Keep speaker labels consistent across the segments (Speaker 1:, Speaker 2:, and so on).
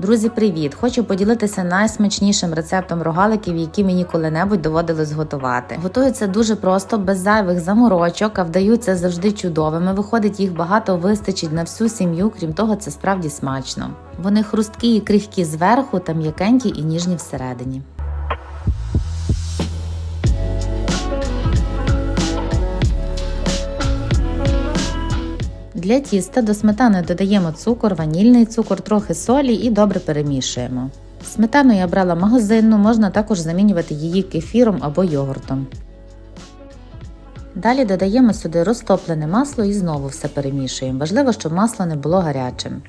Speaker 1: Друзі, привіт! Хочу поділитися найсмачнішим рецептом рогаликів, які мені коли-небудь доводилось готувати. Готується дуже просто, без зайвих заморочок, а вдаються завжди чудовими. Виходить, їх багато вистачить на всю сім'ю. Крім того, це справді смачно. Вони хрусткі і крихкі зверху та м'якенькі і ніжні всередині. Для тіста до сметани додаємо цукор, ванільний цукор, трохи солі і добре перемішуємо. Сметану я брала магазинну, можна також замінювати її кефіром або йогуртом. Далі додаємо сюди розтоплене масло і знову все перемішуємо. Важливо, щоб масло не було гарячим.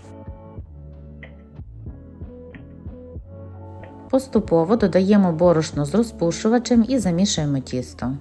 Speaker 1: Поступово додаємо борошно з розпушувачем і замішуємо тісто.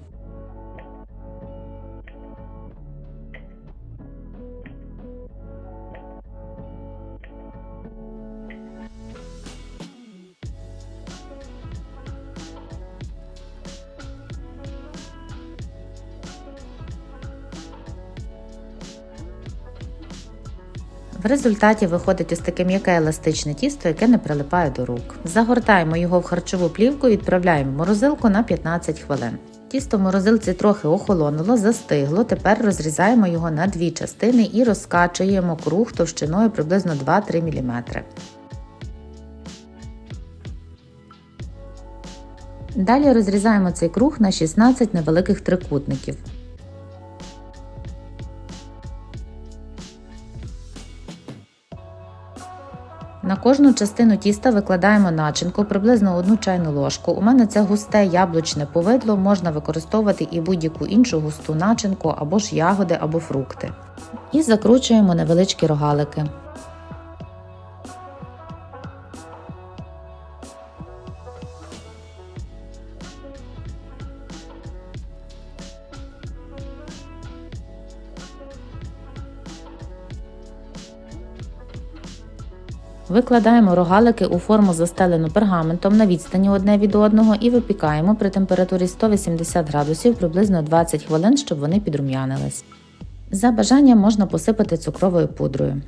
Speaker 1: В результаті виходить ось таке м'яке еластичне тісто, яке не прилипає до рук. Загортаємо його в харчову плівку і відправляємо в морозилку на 15 хвилин. Тісто в морозилці трохи охолонуло, застигло. Тепер розрізаємо його на дві частини і розкачуємо круг товщиною приблизно 2-3 мм. Далі розрізаємо цей круг на 16 невеликих трикутників. На кожну частину тіста викладаємо начинку приблизно одну чайну ложку. У мене це густе яблучне повидло, можна використовувати і будь-яку іншу густу начинку або ж ягоди або фрукти. І закручуємо невеличкі рогалики. Викладаємо рогалики у форму застелену пергаментом на відстані одне від одного і випікаємо при температурі 180 градусів приблизно 20 хвилин, щоб вони підрум'янились. За бажанням можна посипати цукровою пудрою.